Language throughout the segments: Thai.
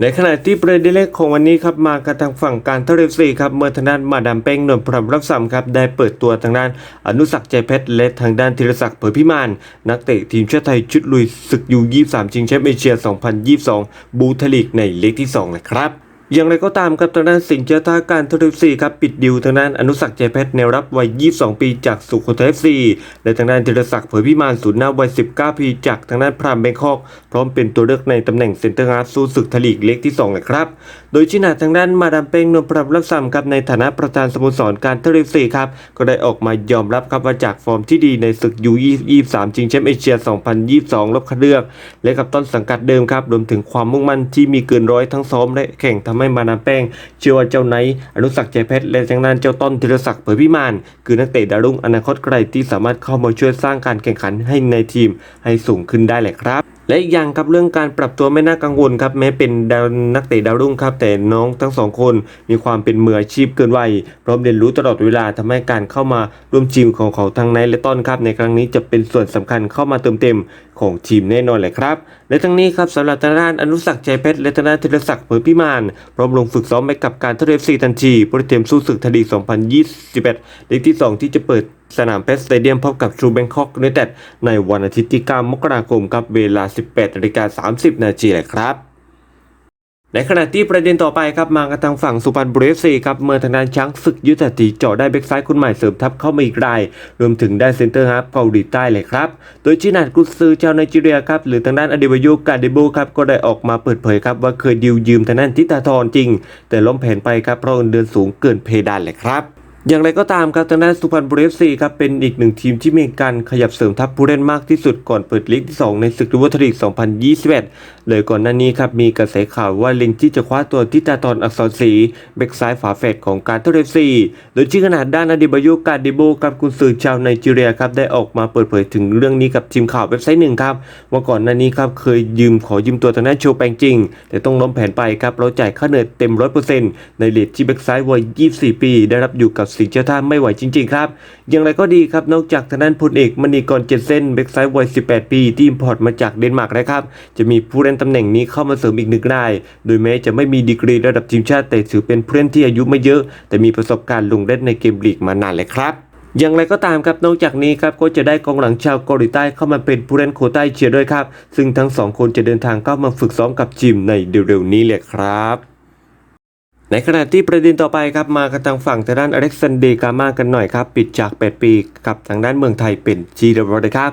ในขณะที่ประเด็นแรกของวันนี้ครับมากระทางฝั่งการเทเรฟซีครับเมื่อทางด้านมาดามเป้งนวลพรหมรับสัมครับได้เปิดตัวทางด้านอนุสักใจเพชรและทางด้านธีรศักดิ์เผยพิมาน นักเตะทีมชาติไทยชุดลุยศึกยู23ชิงแชมป์เอเชีย 2022 บูทลิกในเลกที่2นะครับ อย่างไรก็ตามครับทางด้านสิงห์เจ้าท่าการทริซีครับปิดดิวทางด้านอนุสักใจเพชรแนวรับวัย 22 ปีจากสุโขทัยเอฟซีและทางด้านธีรศักดิ์เผยพิมานศูนย์หน้าวัย 19 ปีจากทางด้านพรามแบงคอก พร้อมเป็นตัวเลือกในตำแหน่งเซนเตอร์ฮาร์ฟสู้ศึกทลีกเล็กที่2เลยครับ โดยชินาทางด้านมาดามเป้งนวลพรหมรับสัมครับในฐานะประธานสโมสรการทริซีครับก็ได้ออกมายอมรับครับว่าจากฟอร์มที่ดีในศึกยู23ชิงแชมป์เอเชีย 2022 รอบคัดเลือก และกับต้นสังกัดเดิมครับรวมถึงความมุ่งมั่นที่มีเกินร้อยทั้งซ้อมและแข่งทำให้มาดามแป้ง เชื่อว่าเจ้าไนท์อนุสักใจเพชรและทางด้านเจ้าต้นธีรศักดิ์เผยพิมาน คือนักเตะดาวรุ่งอนาคตไกลที่สามารถเข้ามาช่วยสร้างการแข่งขันให้ในทีมให้สูงขึ้นได้แหละครับ และอีกอย่างครับเรื่องการปรับตัวไม่น่ากังวลครับแม้เป็นดาวนักเตะดาวรุ่งครับ แต่น้องทั้งสองคนมีความเป็นมืออาชีพเกินวัยพร้อมเรียนรู้ตลอดเวลาทำให้การเข้ามาร่วมทีมของเขาทั้งไนและต้นครับ ในครั้งนี้จะเป็นส่วนสำคัญเข้ามาเติมเต็มของทีมแน่นอนเลยครับ และทั้งนี้ครับสำหรับทางด้านอนุสักใจเพชรและทางด้านธีรศักดิ์เผยพิมานพร้อมลงฝึกซ้อมไปกับการเทเรฟซีทันทีเพื่อเตรียมสู้ศึกทดี 2021เลกที่ 2 ที่จะเปิด สนามเพชรสเตเดียมพบกับชูแบงคอกยูไนเต็ดในวันอาทิตย์ที่ 9 มกราคมครับเวลา 18นาฬิกา30 นาทีเลยครับ ในขณะที่ประเด็นต่อไปครับมากันทางฝั่งสุพรรณบุรีซีครับเมื่อทางด้านช้างศึกยุทธตีเจาะได้แบ็กซ้ายคนใหม่เสริมทัพเข้ามาอีกราย รวมถึงได้เซนเตอร์ฮาร์ฟเกาหลีใต้เลยครับ โดยชินาดกุซือชาวไนจีเรียครับหรือทางด้านอเดบายุกาเดโบครับก็ได้ออกมาเปิดเผยครับว่าเคยดิวยืมทางด้านทิตาทรจริง แต่ล้มแผนไปครับเพราะเงินเดือนสูงเกินเพดานเลยครับ อย่างไรก็ตามครับทางด้านสุพรรณบุรีเอฟซีครับเป็นอีกหนึ่งทีมที่มีการขยับเสริมทัพผู้เล่นมากที่สุดก่อนเปิดลีกที่ 2 ในศึกดูวัทลีก 2021 เลยก่อนหน้านี้ครับมีกระแสข่าวว่าล็งที่จะคว้าตัวทิตาตอนอักษรศรีแบ็กซ้ายฝาแฝดของการเทเรฟซีโดยที่ขนาดด้านอดิบายุกาดิโบกับกุนซือชาวไนจีเรียครับได้ออกมาเปิดเผยถึงเรื่องนี้กับทีมข่าวเว็บไซต์หนึ่งครับว่าก่อนหน้านี้ครับเคยยืมขอยืมตัวทางด้านโชแปงจริง แต่ต้องล้มแผนไปครับเราจ่ายค่าเหนื่อยเต็ม 100%ในเลทที่แบ็กซ้ายวัย 24 ปี ได้รับอยู่กับสิงเจ้าท่าไม่ไหวจริง ๆ ครับ อย่างไรก็ดีครับ นอกจากทางด้านพลเอกมณีกรเจ็ดเส้นแบ็กซ้ายวัย 18 ปีที่อิมพอร์ตมาจากเดนมาร์กนะครับ จะมีผู้เล่นตำแหน่งนี้เข้ามาเสริมอีกหนึ่งราย โดยแม้จะไม่มีดีกรีระดับทีมชาติแต่ถือเป็นผู้เล่นที่อายุไม่เยอะ แต่มีประสบการณ์ลงเล่นในเกมลีกมานานเลยครับอย่างไรก็ตามครับนอกจากนี้ครับก็จะได้กองหลังชาวเกาหลีใต้เข้ามาเป็นผู้เล่นโควต้าเชียด้วยครับ ซึ่งทั้งสองคนจะเดินทางเข้ามาฝึกซ้อมกับทีมในเร็วๆนี้เลยครับ ในขณะที่ประเด็นต่อไปครับมากันทางฝั่งทางด้านอเล็กซานเดร์กามากันหน่อยครับ ปิดจาก 8 ปีกับทางด้านเมืองไทยเป็นจีดบรครับ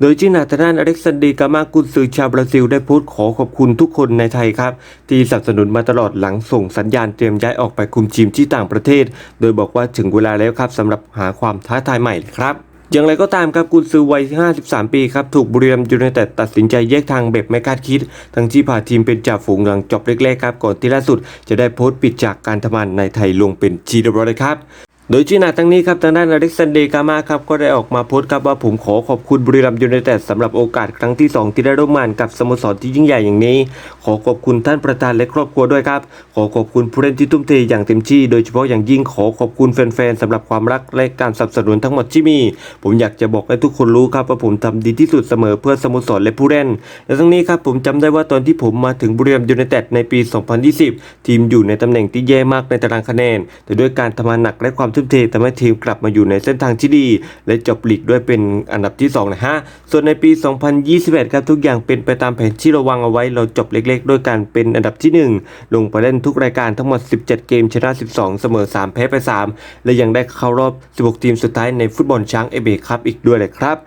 โดยจีนาทางด้านอเล็กซานเดร์กามากุนซือชาวบราซิลได้โพูดขอขอบคุณทุกคนในไทยครับ ที่สนับสนุนมาตลอดหลังส่งสัญญาณเตรียมย้ายออกไปคุมทีมที่ต่างประเทศ โดยบอกว่าถึงเวลาแล้วครับสำหรับหาความท้าทายใหม่ครับ อย่างไรก็ตามครับกุนซือวัย 53 ปีครับถูกบุรีรัมย์ยูไนเต็ดตัดสินใจแยกทางแบบไม่คาดคิด ทั้งที่พาทีมเป็นจ่าฝูงหลังจบแรกๆครับก่อนที่ล่าสุดจะได้โพสต์ปิดจากการทำงานในไทยลงเป็นจีเดบรเลยครับ โดยจีนาทั้งนี้ครับทางด้านอเล็กซานเดร์กามาครับก็ได้ออกมาโพสต์ครับว่าผมขอขอบคุณบุรีรัมย์ยูไนเต็ดสำหรับโอกาสครั้งที่ 2 ที่ได้ร่วมงานกับสโมสรที่ยิ่งใหญ่อย่างนี้ ขอขอบคุณท่านประธานและครอบครัวด้วยครับ ขอขอบคุณผู้เล่นที่ทุ่มเทอย่างเต็มที่ โดยเฉพาะอย่างยิ่งขอขอบคุณแฟนๆสำหรับความรักและการสนับสนุนทั้งหมดที่มี ผมอยากจะบอกให้ทุกคนรู้ครับว่าผมทำดีที่สุดเสมอเพื่อสโมสรและผู้เล่นและทั้งนี้ครับผมจำได้ว่าตอนที่ผมมาถึงบุรีรัมย์ยูไนเต็ดในปี 2020 ทีมอยู่ในตำแหน่งที่แย่มากในตารางคะแนน แต่ด้วยการทำงานหนักและความทุ่มเททำให้ทีมกลับมาอยู่ในเส้นทางที่ดี และจบลีกด้วยเป็นอันดับที่ 2 นะฮะ ส่วนในปี 2021 ครับทุกอย่างเป็นไปตามแผนที่เราวางเอาไว้ เราจบเล็กๆ ด้วยการเป็นอันดับที่ 1 ลงไปเล่นทุกรายการทั้งหมด 17 เกมชนะ 12 เสมอ 3 แพ้ไป 3 และยังได้เข้ารอบ 16 ทีมสุดท้ายในฟุตบอลช้างเอเบครับอีกด้วยเลยครับ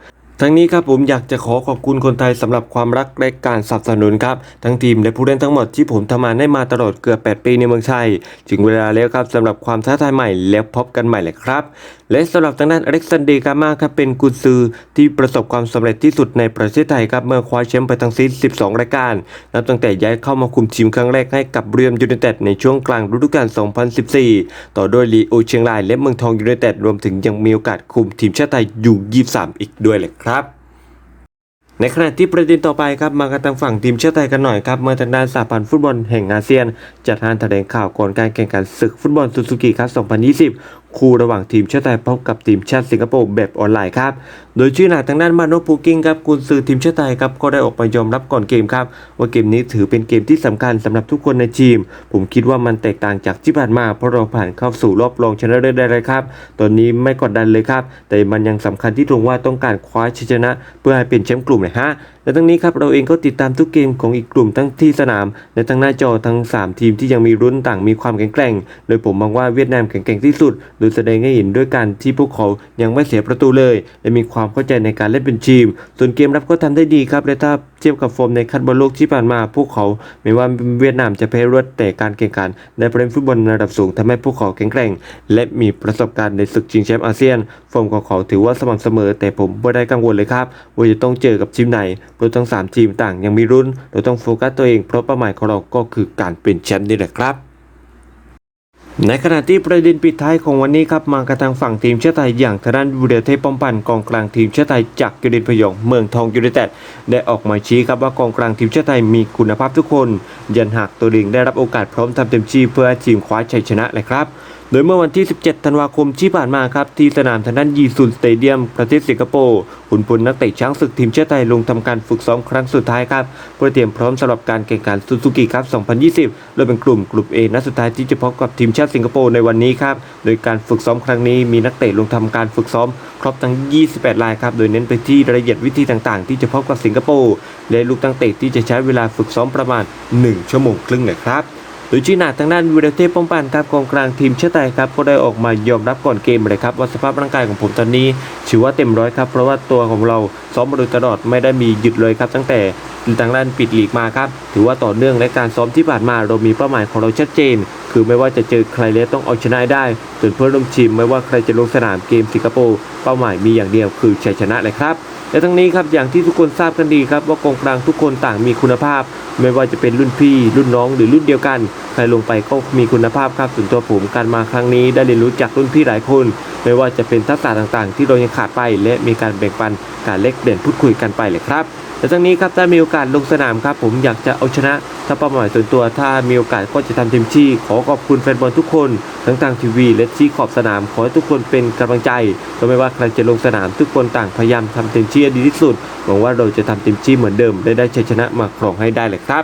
ทั้งนี้ครับผมอยากจะขอขอบคุณคนไทยสำหรับความรักและการสนับสนุนครับทั้งทีมและผู้เล่นทั้งหมดที่ผมทำงานได้มาตลอดเกือบ 8 ปีในเมืองไทยถึงเวลาแล้วครับสำหรับความท้าทายใหม่แล้วพบกันใหม่เลยครับ และสำหรับทางด้านอเล็กซานเดร์กามาครับเป็นกุนซือที่ประสบความสำเร็จที่สุดในประเทศไทยครับเมื่อคว้าแชมป์ไปทั้งสิ้น 12 รายการนับตั้งแต่ย้ายเข้ามาคุมทีมครั้งแรกให้กับเรียมยูไนเต็ดในช่วงกลางฤดูกาล 2014 ต่อด้วยลีโอเชียงรายและเมืองทองยูไนเต็ดรวมถึงยังมีโอกาสคุมทีมชาติไทยอยู่ 23 อีกด้วยเลยครับในขณะที่ประเด็นต่อไปครับมากันทางฝั่งทีมชาติไทยกันหน่อยครับเมื่อทางด้านสหพันธ์ฟุตบอลแห่งอาเซียน จัดงานแถลงข่าวก่อนการแข่งขันศึกฟุตบอลซูซูกิครับ 2020 คู่ระหว่างทีมชาติไทยพบกับทีมชาติสิงคโปร์แบบออนไลน์ครับ โดยชื่อหนาทางด้านมาโนพูกิ้งครับกุนซือทีมชาติไทยครับก็ได้ออกมายอมรับก่อนเกมครับ ว่าเกมนี้ถือเป็นเกมที่สำคัญสำหรับทุกคนในทีม ผมคิดว่ามันแตกต่างจากที่ผ่านมา เพราะเราผ่านเข้าสู่รอบรองชนะเลิศได้เลยครับ ตอนนี้ไม่กดดันเลยครับ แต่มันยังสำคัญที่ตรงว่าต้องการคว้าชัยชนะ เพื่อให้เป็นแชมป์กลุ่มเลยฮะและทั้งนี้ครับเราเองก็ติดตามทุกเกมของอีกกลุ่มทั้งที่สนามและทั้งหน้าจอทั้ง 3 ทีมที่ยังมีรุ่นต่างมีความแข็งแกร่ง โดยผมมองว่าเวียดนามแข็งแกร่งที่สุด โดยแสดงให้เห็นด้วยการที่พวกเขายังไม่เสียประตูเลย และมีความเข้าใจในการเล่นเป็นทีม ส่วนเกมรับก็ทำได้ดีครับและถ้า เทียบกับฟอร์มในคัดบอลโลกที่ผ่านมา พวกเขาไม่ว่าเวียดนามจะแพ้รวดแต่การแข่งขันในประเด็นฟุตบอลระดับสูงทำให้พวกเขาแข็งแกร่ง และมีประสบการณ์ในศึกชิงแชมป์อาเซียนฟอร์มของเขาถือว่าสม่ำเสมอ แต่ผมไม่ได้กังวลเลยครับว่าจะต้องเจอกับทีมไหนเพราะทั้งสามทีมต่างยังมีรุ่นเราต้องโฟกัสตัวเองเพราะเป้าหมายของเราก็คือการเป็นแชมป์นี่แหละครับ ในขณะที่ประเด็นปิดท้ายของวันนี้ครับมากระทางฝั่งทีมชาติไทยอย่างทางด้านบุเดเทป้อมปันกองกลางทีมชาติไทยจากยูเดนพยองเมืองทองยูเนเต็ดได้ออกมาชี้ครับว่ากองกลางทีมชาติไทยมีคุณภาพทุกคน ยันหากตัวเองได้รับโอกาสพร้อมทำเต็มที่เพื่อทีมคว้าชัยชนะเลยครับ โดยเมื่อวันที่ 17 ธันวาคมที่ผ่านมาครับ ที่สนามทางด้านยีซุนสเตเดียม ประเทศสิงคโปร์ขุนพลนักเตะช้างศึกทีมชาติไทยลงทำการฝึกซ้อมครั้งสุดท้ายครับ เพื่อเตรียมพร้อมสำหรับการแข่งขันซูซูกิครับ 2020 โดยเป็นกลุ่มกลุ่ม A นัดสุดท้ายที่จะพบกับทีมชาติสิงคโปร์ในวันนี้ครับ โดยการฝึกซ้อมครั้งนี้มีนักเตะลงทำการฝึกซ้อมครบทั้ง 28 รายครับ โดยเน้นไปที่รายละเอียดวิธีต่างๆ ที่จะพบกับสิงคโปร์และลูกตั้งเตะที่จะใช้เวลาฝึกซ้อมประมาณ 1 ชั่วโมงครึ่งนะครับ โดยชี้หน้าทางด้านวิรเทปป้องปันครับกองกลางทีมชาติไทยครับก็ได้ออกมายอมรับก่อนเกมเลยครับว่าสภาพร่างกายของผมตอนนี้ถือว่าเต็มร้อยครับเพราะว่าตัวของเราซ้อมมาโดยตลอดไม่ได้มีหยุดเลยครับตั้งแต่ทางด้านปิดลีกมาครับ ถือว่าต่อเนื่องและการซ้อมที่ผ่านมาเรามีเป้าหมายของเราชัดเจน คือไม่ว่าจะเจอใครแล้วต้องเอาชนะได้ส่วนเพื่อนร่วมทีมไม่ว่าใครจะลงสนามเกมสิงคโปร์เป้าหมายมีอย่างเดียวคือชัยชนะเลยครับและทั้งนี้ครับอย่างที่ทุกคนทราบกันดีครับว่ากองกลางทุกคนต่างมีคุณภาพ ไม่ว่าจะเป็นรุ่นพี่ รุ่นน้องหรือรุ่นเดียวกัน ใครลงไปก็มีคุณภาพครับส่วนตัวผมการมาครั้งนี้ได้เรียนรู้จากรุ่นพี่หลายคน ไม่ว่าจะเป็นทักษะต่างๆ ที่เรายังขาดไป และมีการแบ่งปันการเล็กเด่นพูดคุยกันไปเลยครับ และทั้งนี้ครับถ้ามีโอกาสลงสนามครับผมอยากจะเอาชนะถ้าเป้าหมายส่วนตัวถ้ามีโอกาสก็จะทำเต็มที่ ขอขอบคุณแฟนบอลทุกคน ทั้งทางทีวีและที่ขอบสนาม ขอให้ทุกคนเป็นกำลังใจก็ไม่ว่าใครจะลงสนามทุกคนต่างพยายามทำเต็มที่ดีที่สุดหวังว่าเราจะทำเต็มที่เหมือนเดิมและได้ชัยชนะมาครองให้ได้เลยครับ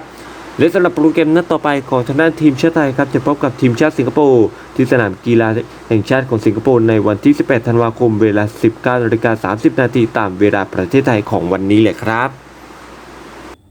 และสำหรับโปรแกรมนัดต่อไปของทางด้านทีมชาติไทยครับจะพบกับทีมชาติสิงคโปร์ที่สนามกีฬาแห่งชาติของสิงคโปร์ในวันที่ 18 ธันวาคม เวลา 19นาฬิกา30 นาทีตามเวลาประเทศไทยของวันนี้แหละครับ